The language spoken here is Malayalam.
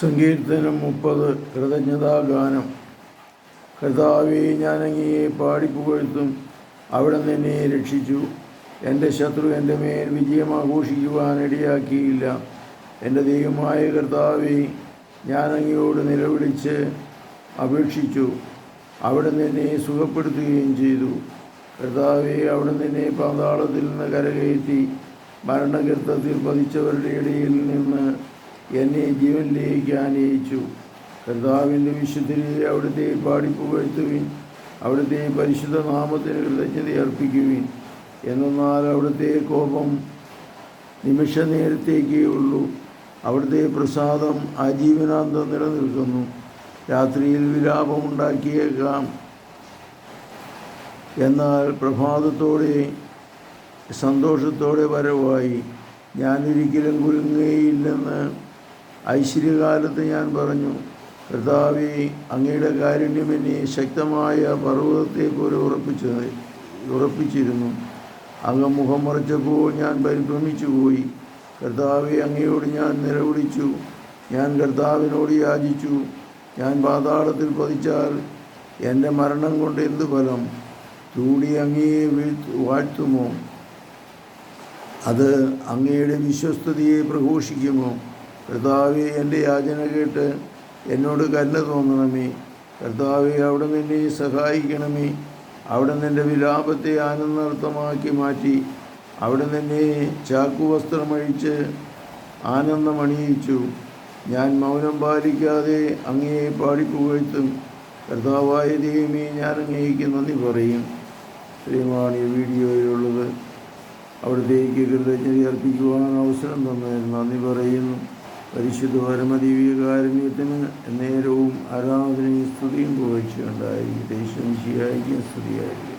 സങ്കീർത്തനം മുപ്പത് കൃതജ്ഞതാഗാനം. കർത്താവെ ഞാൻ അങ്ങയെ പാടിപ്പുകഴ്ത്തും അവിടെ നിന്നെ രക്ഷിച്ചു. എന്റെ ശത്രു എന്റെ മേൽ വിജയം ആഘോഷിക്കുവാൻ ഇടയാക്കിയില്ല. എന്റെ ദൈവമായ കർത്താവെ ഞാൻ അങ്ങയോട് നിലവിളിച്ച് അപേക്ഷിച്ചു. അവിടെ നിന്നെ സുഖപ്പെടുത്തുകയും ചെയ്തു. കർത്താവെ അവിടെ നിന്നെ പാതാളത്തിൽ നിന്ന് കരകയറ്റി മരണഗർത്തത്തിൽ പതിച്ചവരുടെ ഇടയിൽ നിന്ന് എന്നെ ജീവനിലേക്ക് ആനയിച്ചു. കർത്താവിന്റെ വിശുദ്ധിയിൽ അവിടുത്തെ പാടിപ്പുകഴ്ത്തുവിൻ അവിടുത്തെ പരിശുദ്ധ നാമത്തിന് കൃതജ്ഞത അർപ്പിക്കുവിൻ. എന്നാൽ അവിടുത്തെ കോപം നിമിഷ നേരത്തേക്കേ ഉള്ളൂ. അവിടുത്തെ പ്രസാദം ആജീവനാന്തം നിലനിൽക്കുന്നു. രാത്രിയിൽ വിലാപമുണ്ടാക്കിയേക്കാം എന്നാൽ പ്രഭാതത്തോടെ സന്തോഷത്തോടെ വരവായി. ഞാനൊരിക്കലും കുലുങ്ങുകയില്ലെന്ന് ഐശ്വര്യകാലത്ത് ഞാൻ പറഞ്ഞു കർത്താവി അങ്ങയുടെ കാരുണ്യം എന്നെ ശക്തമായ പർവതത്തെ പോലെ ഉറപ്പിച്ചത് ഉറപ്പിച്ചിരുന്നു. അങ്ങ് മുഖം മറച്ചപ്പോൾ ഞാൻ പരിഭ്രമിച്ചു പോയി കർത്താവെ അങ്ങയോട് ഞാൻ നിലവിളിച്ചു. ഞാൻ കർത്താവിനോട് യാചിച്ചു. ഞാൻ പാതാളത്തിൽ പതിച്ചാൽ എന്റെ മരണം കൊണ്ട് എന്ത് ഫലം? തൂടി അങ്ങയെ വീഴ്ത്തു വാഴ്ത്തുമോ? അത് അങ്ങയുടെ വിശ്വസ്തതയെ പ്രഘോഷിക്കുമോ? കർത്താവെ എന്റെ യാചന കേട്ട് എന്നോട് കരുണ തോന്നണമേ. കർത്താവ് അവിടെ നിന്നെ സഹായിക്കണമേ. അവിടെ നിന്റെ വിലാപത്തെ ആനന്ദാർത്ഥമാക്കി മാറ്റി. അവിടെ നിന്നെ ചാക്കുവസ്ത്രമഴിച്ച് ആനന്ദമണിയിച്ചു. ഞാൻ മൗനം പാലിക്കാതെ അങ്ങയെ പാടിപ്പുകഴ്ത്തും. കർത്താവായ ദൈവമേ ഞാൻ അങ്ങേക്ക് നന്ദി പറയും. ഈ വീഡിയോയിലുള്ളത് അവിടത്തേക്ക് കൃതജ്ഞത അർപ്പിക്കുവാൻ അവസരം തന്നതിന് നന്ദി പറയുന്നു. പരിശുദ്ധ പരമദീവികാരുണ്യത്തിന് നേരവും ആരാധനയും സ്തുതിയും പുകഴ്ചയുണ്ടായിരിക്കട്ടെ ഈശ്വരൻ സ്തുതിയായിരിക്കും.